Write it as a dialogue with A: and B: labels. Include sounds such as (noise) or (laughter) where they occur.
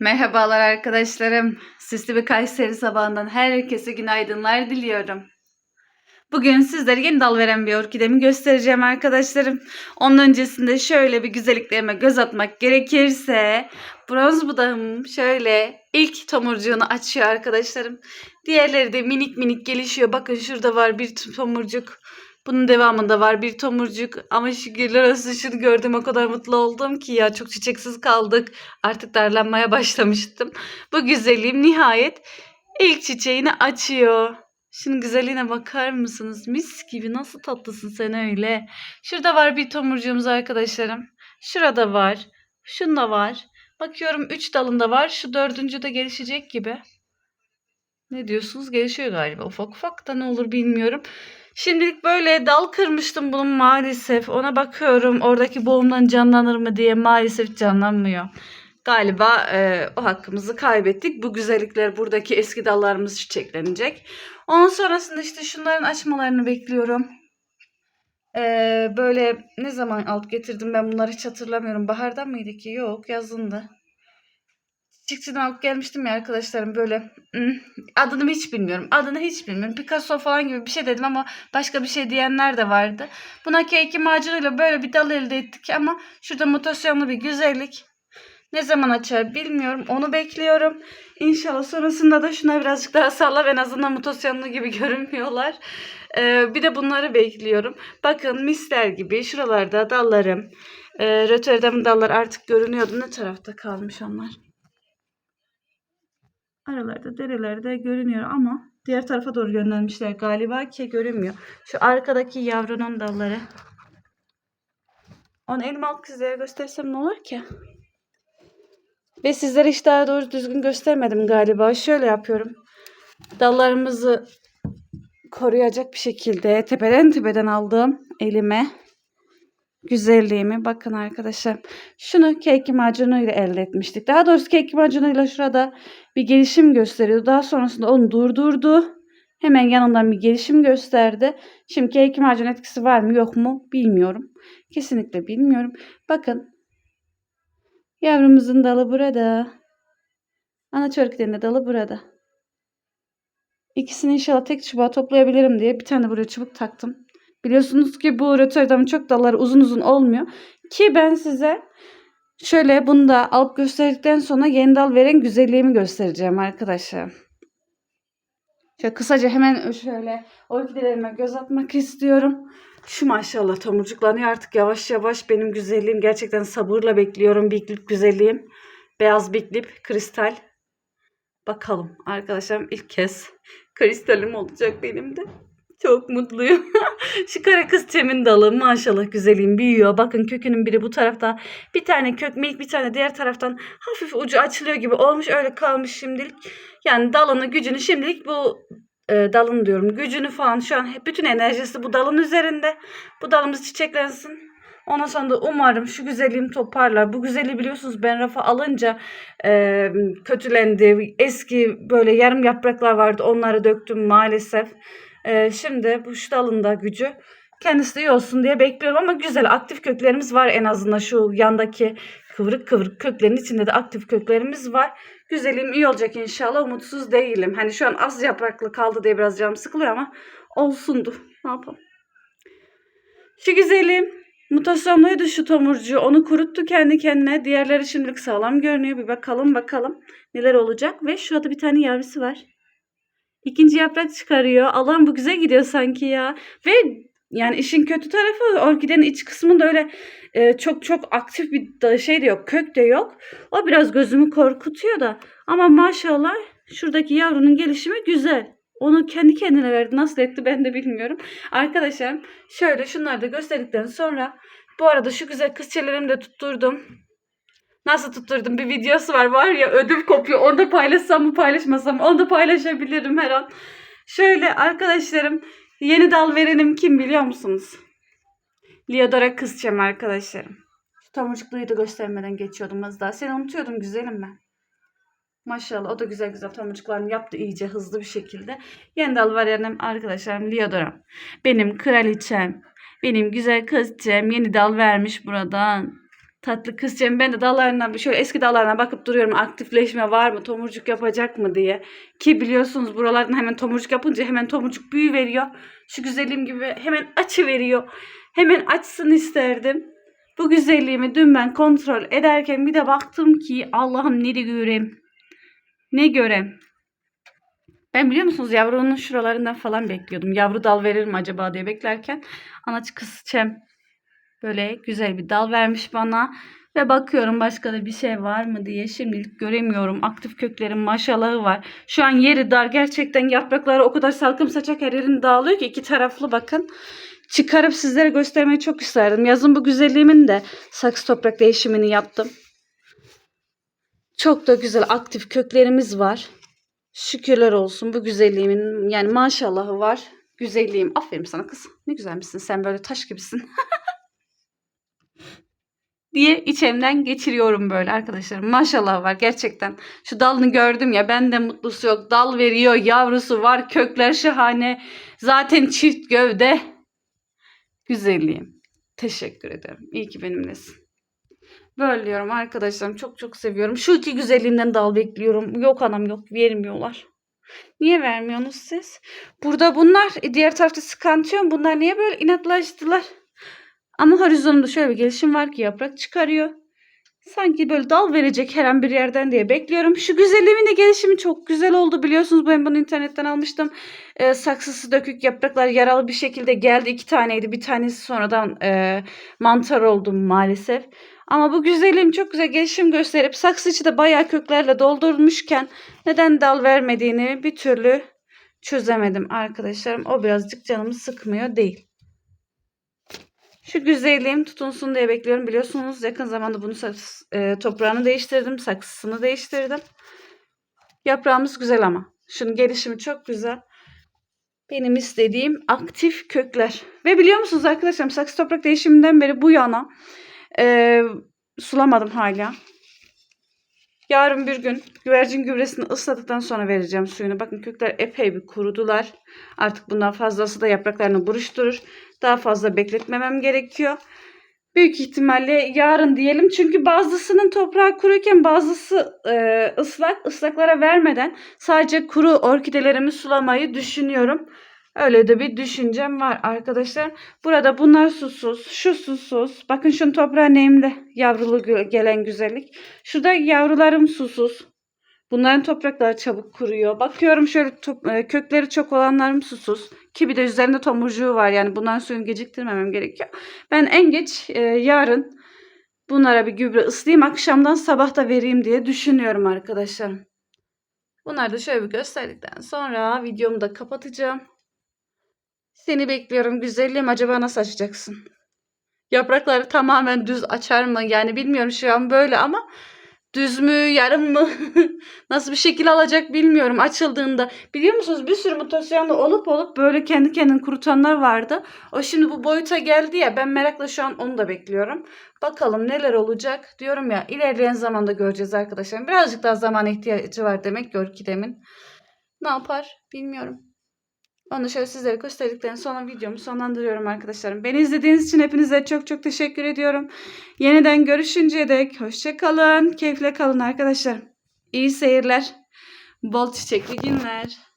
A: Merhabalar arkadaşlarım. Süslü bir Kayseri sabahından herkese günaydınlar diliyorum. Bugün sizlere yeni dal veren bir orkidemi göstereceğim arkadaşlarım. Onun öncesinde şöyle bir güzelliklerime göz atmak gerekirse bronz budağım şöyle ilk tomurcuğunu açıyor arkadaşlarım. Diğerleri de minik minik gelişiyor. Bakın şurada var bir tomurcuk. Bunun devamında var bir tomurcuk ama şükürler olsun şunu gördüm o kadar mutlu oldum ki ya çok çiçeksiz kaldık. Artık darlanmaya başlamıştım. Bu güzelliğim nihayet ilk çiçeğini açıyor. Şunun güzelliğine bakar mısınız? Mis gibi nasıl tatlısın sen öyle. Şurada var bir tomurcuğumuz arkadaşlarım. Şurada var. Şunda var. Bakıyorum 3 dalında var. Şu dördüncü de gelişecek gibi. Ne diyorsunuz? Gelişiyor galiba. Ufak ufak da ne olur bilmiyorum. Şimdilik böyle dal kırmıştım bunun maalesef. Ona bakıyorum oradaki boğumdan canlanır mı diye maalesef canlanmıyor. Galiba e, o hakkımızı kaybettik. Bu güzellikler buradaki eski dallarımız çiçeklenecek. Ondan sonrasında işte şunların açmalarını bekliyorum. E, böyle ne zaman alt getirdim ben bunları hiç hatırlamıyorum. Baharda mıydı ki? Yok yazındı. Çiçekçiden alıp gelmiştim ya arkadaşlarım böyle hmm, adını hiç bilmiyorum. Adını hiç bilmiyorum. Picasso falan gibi bir şey dedim ama başka bir şey diyenler de vardı. Buna keyki macunuyla böyle bir dal elde ettik ama şurada mutasyonlu bir güzellik. Ne zaman açar bilmiyorum. Onu bekliyorum. İnşallah sonrasında da şuna birazcık daha salla en azından mutasyonlu gibi (laughs) görünmüyorlar. Ee, bir de bunları bekliyorum. Bakın misler gibi şuralarda dallarım. Ee, Rotterdam dallar artık görünüyordu. Ne tarafta kalmış onlar? Aralarda derelerde görünüyor ama diğer tarafa doğru yönlenmişler galiba ki görünmüyor. Şu arkadaki yavrunun dalları. Onu elim alıp sizlere göstersem ne olur ki? Ve sizlere hiç daha doğru düzgün göstermedim galiba. Şöyle yapıyorum. Dallarımızı koruyacak bir şekilde tepeden tepeden aldığım elime güzelliğimi bakın arkadaşlar. Şunu kek macunuyla elde etmiştik. Daha doğrusu kek macunuyla şurada bir gelişim gösteriyordu. Daha sonrasında onu durdurdu. Hemen yanından bir gelişim gösterdi. Şimdi kek macun etkisi var mı yok mu bilmiyorum. Kesinlikle bilmiyorum. Bakın yavrumuzun dalı burada. Ana çörüklerin de dalı burada. İkisini inşallah tek çubuğa toplayabilirim diye bir tane buraya çubuk taktım. Biliyorsunuz ki bu Rotterdam'ın çok dalları uzun uzun olmuyor. Ki ben size şöyle bunu da alıp gösterdikten sonra yeni dal veren güzelliğimi göstereceğim arkadaşlar. Şöyle kısaca hemen şöyle orkidelerime göz atmak istiyorum. Şu maşallah tomurcuklanıyor artık yavaş yavaş benim güzelliğim. Gerçekten sabırla bekliyorum biklip güzelliğim. Beyaz biklip kristal. Bakalım arkadaşlarım ilk kez (laughs) kristalim olacak benim de. Çok mutluyum. (laughs) Şu kara kız çemin dalı maşallah güzelim büyüyor. Bakın kökünün biri bu tarafta. Bir tane kök minik bir tane diğer taraftan hafif ucu açılıyor gibi olmuş. Öyle kalmış şimdilik. Yani dalını gücünü şimdilik bu e, dalın diyorum. Gücünü falan şu an hep bütün enerjisi bu dalın üzerinde. Bu dalımız çiçeklensin. Ondan sonra da umarım şu güzelliğim toparlar. Bu güzelliği biliyorsunuz ben rafa alınca e, kötülendi. Eski böyle yarım yapraklar vardı. Onları döktüm maalesef. Ee, şimdi bu şu dalında gücü kendisi de iyi olsun diye bekliyorum ama güzel aktif köklerimiz var en azından şu yandaki kıvrık kıvrık köklerin içinde de aktif köklerimiz var. Güzelim iyi olacak inşallah umutsuz değilim. Hani şu an az yapraklı kaldı diye biraz canım sıkılıyor ama olsundu. Ne yapalım. Şu güzelim mutasyonluydu şu tomurcuğu. Onu kuruttu kendi kendine. Diğerleri şimdilik sağlam görünüyor. Bir bakalım bakalım neler olacak. Ve şurada bir tane yavrusu var. İkinci yaprak çıkarıyor. Allah'ım bu güzel gidiyor sanki ya. Ve yani işin kötü tarafı orkidenin iç kısmında öyle e, çok çok aktif bir şey de yok. Kök de yok. O biraz gözümü korkutuyor da. Ama maşallah şuradaki yavrunun gelişimi güzel. Onu kendi kendine verdi. Nasıl etti ben de bilmiyorum. Arkadaşlar şöyle şunları da gösterdikten sonra bu arada şu güzel kızçelerimi de tutturdum. Nasıl tutturdum bir videosu var var ya ödüm kopuyor. Onu da paylaşsam mı paylaşmasam mı? onu da paylaşabilirim her an. Şöyle arkadaşlarım yeni dal verenim kim biliyor musunuz? Leodora Kızçem arkadaşlarım. Şu tomurcukluyu da göstermeden geçiyordum az daha. Seni unutuyordum güzelim ben. Maşallah o da güzel güzel tomurcuklarını yaptı iyice hızlı bir şekilde. Yeni dal verenim arkadaşlarım Leodora. Benim kraliçem. Benim güzel kızcem yeni dal vermiş buradan. Tatlı kızcağım ben de dallarından bir şöyle eski dallarına bakıp duruyorum. Aktifleşme var mı? Tomurcuk yapacak mı diye. Ki biliyorsunuz buralardan hemen tomurcuk yapınca hemen tomurcuk büyü veriyor. Şu güzelliğim gibi hemen açı veriyor. Hemen açsın isterdim. Bu güzelliğimi dün ben kontrol ederken bir de baktım ki Allah'ım ne de göreyim. Ne görem. Ben biliyor musunuz yavrunun şuralarından falan bekliyordum. Yavru dal verir mi acaba diye beklerken anaç kızçem böyle güzel bir dal vermiş bana. Ve bakıyorum başka da bir şey var mı diye şimdilik göremiyorum. Aktif köklerin maşallahı var. Şu an yeri dar. Gerçekten yaprakları o kadar salkım saçak her yerini dağılıyor ki iki taraflı bakın. Çıkarıp sizlere göstermeyi çok isterdim. Yazın bu güzelliğimin de saksı toprak değişimini yaptım. Çok da güzel aktif köklerimiz var. Şükürler olsun bu güzelliğimin yani maşallahı var. Güzelliğim. Aferin sana kız. Ne güzelmişsin sen böyle taş gibisin. (laughs) diye içimden geçiriyorum böyle arkadaşlarım. Maşallah var gerçekten. Şu dalını gördüm ya ben de mutlusu yok. Dal veriyor, yavrusu var, kökler şahane. Zaten çift gövde. Güzelliğim. Teşekkür ederim. İyi ki benimlesin. Böyle diyorum arkadaşlarım. Çok çok seviyorum. Şu iki güzelliğinden dal bekliyorum. Yok anam yok. Vermiyorlar. Niye vermiyorsunuz siz? Burada bunlar diğer tarafta skantiyon. Bunlar niye böyle inatlaştılar? Ama horizonda şöyle bir gelişim var ki yaprak çıkarıyor. Sanki böyle dal verecek her an bir yerden diye bekliyorum. Şu güzelliğimin de gelişimi çok güzel oldu. Biliyorsunuz ben bunu internetten almıştım. Ee, saksısı dökük yapraklar yaralı bir şekilde geldi. İki taneydi. Bir tanesi sonradan e, mantar oldu maalesef. Ama bu güzelliğim çok güzel gelişim gösterip saksı içi de bayağı köklerle doldurmuşken neden dal vermediğini bir türlü çözemedim arkadaşlarım. O birazcık canımı sıkmıyor değil. Şu güzelliğim tutunsun diye bekliyorum. Biliyorsunuz yakın zamanda bunu e, toprağını değiştirdim. Saksısını değiştirdim. Yaprağımız güzel ama. Şunun gelişimi çok güzel. Benim istediğim aktif kökler. Ve biliyor musunuz arkadaşlar saksı toprak değişiminden beri bu yana e, sulamadım hala. Yarın bir gün güvercin gübresini ısladıktan sonra vereceğim suyunu. Bakın kökler epey bir kurudular. Artık bundan fazlası da yapraklarını buruşturur. Daha fazla bekletmemem gerekiyor. Büyük ihtimalle yarın diyelim. Çünkü bazısının toprağı kuruyken bazısı e, ıslak. Islaklara vermeden sadece kuru orkidelerimi sulamayı düşünüyorum. Öyle de bir düşüncem var arkadaşlar. Burada bunlar susuz, şu susuz. Bakın şunun toprağı nemli, yavrulu gelen güzellik. Şurada yavrularım susuz. Bunların toprakları çabuk kuruyor. Bakıyorum şöyle top- e, kökleri çok olanlarım susuz. Ki bir de üzerinde tomurcuğu var. Yani bunların suyunu geciktirmemem gerekiyor. Ben en geç e, yarın bunlara bir gübre ıslayayım. Akşamdan sabah da vereyim diye düşünüyorum arkadaşlarım. Bunları da şöyle bir gösterdikten sonra videomu da kapatacağım. Seni bekliyorum güzelliğim. Acaba nasıl açacaksın? Yaprakları tamamen düz açar mı? Yani bilmiyorum şu an böyle ama düz mü, yarım mı? (laughs) nasıl bir şekil alacak bilmiyorum açıldığında. Biliyor musunuz bir sürü mutasyonda olup olup böyle kendi kendini kurutanlar vardı. O şimdi bu boyuta geldi ya ben merakla şu an onu da bekliyorum. Bakalım neler olacak diyorum ya ilerleyen zamanda göreceğiz arkadaşlar. Birazcık daha zaman ihtiyacı var demek ki Orkidemin. Ne yapar bilmiyorum. Onu şöyle sizlere gösterdikten sonra videomu sonlandırıyorum arkadaşlarım. Beni izlediğiniz için hepinize çok çok teşekkür ediyorum. Yeniden görüşünceye dek hoşçakalın. Keyifle kalın arkadaşlar. İyi seyirler. Bol çiçekli günler.